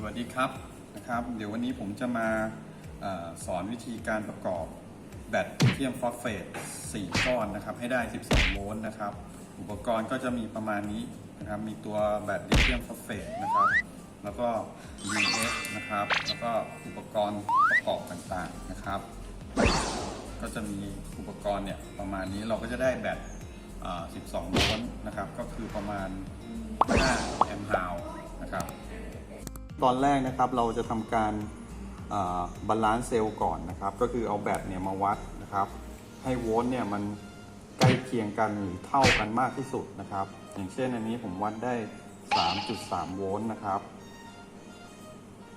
สวัสดีครับนะครับ เดี๋ยววันนี้ผมจะมาอสอนวิธีการประกอบแบตลิเทียมฟอสเฟต 4 ก้อนนะครับ ให้ได้ 12 โวลต์นะครับ อุปกรณ์ก็จะมีประมาณนี้นะครับ มีตัวแบตลิเทียมฟอสเฟตนะครับ แล้วก็ UF นะครับ แล้วก็อุปกรณ์ประกอบต่างๆนะครับ ก็จะมีอุปกรณ์เนี่ยประมาณนี้เราก็จะได้แบต12 โวลต์นะครับ ก็คือประมาณ5แอมป์ฮาวนะครับ ตอนแรกนะครับเราจะทำการบาลานซ์เซลล์ก่อนนะครับ ก็คือเอาแบตเนี่ยมาวัดนะครับ ให้โวลต์เนี่ยมันใกล้เคียงกันหรือเท่ากันมากที่สุดนะครับ อย่างเช่นอันนี้ผมวัดได้ 3.3 โวลต์นะครับ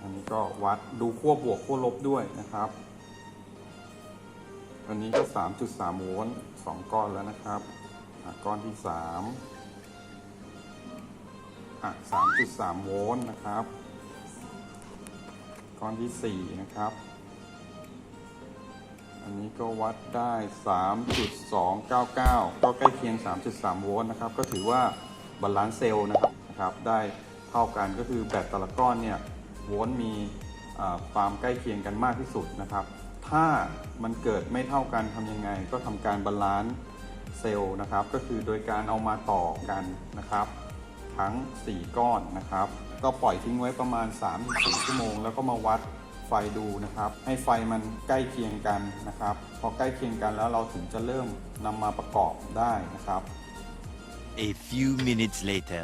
อันนี้ก็วัดดูขั้วบวกขั้วลบด้วยนะครับ อันนี้ก็ 3.3 โวลต์2ก้อนแล้วนะครับก้อนที่3อะ3.3 โวลต์นะครับ ก้อนที่ 4 นะครับ อันนี้ก็วัดได้ 3.299 ก็ใกล้เคียง 3.3 โวลต์นะครับ ก็ถือว่าบาลานซ์เซลล์นะครับนะครับ ได้เท่ากันก็คือแบตแต่ละก้อนเนี่ยโวลต์มีความใกล้เคียงกันมากที่สุดนะครับ ถ้ามันเกิดไม่เท่ากันทำยังไง ก็ทำการบาลานซ์เซลล์นะครับ ก็คือโดยการเอามาต่อกันนะครับ ทั้ง 4 ก้อนนะครับ ก็ปล่อยทิ้งไว้ประมาณ 3-4 ชั่วโมง แล้วก็มาวัดไฟดูนะครับ ให้ไฟมันใกล้เคียงกันนะครับ พอใกล้เคียงกันแล้วเราถึงจะเริ่มนำมาประกอบได้นะครับ A few minutes later.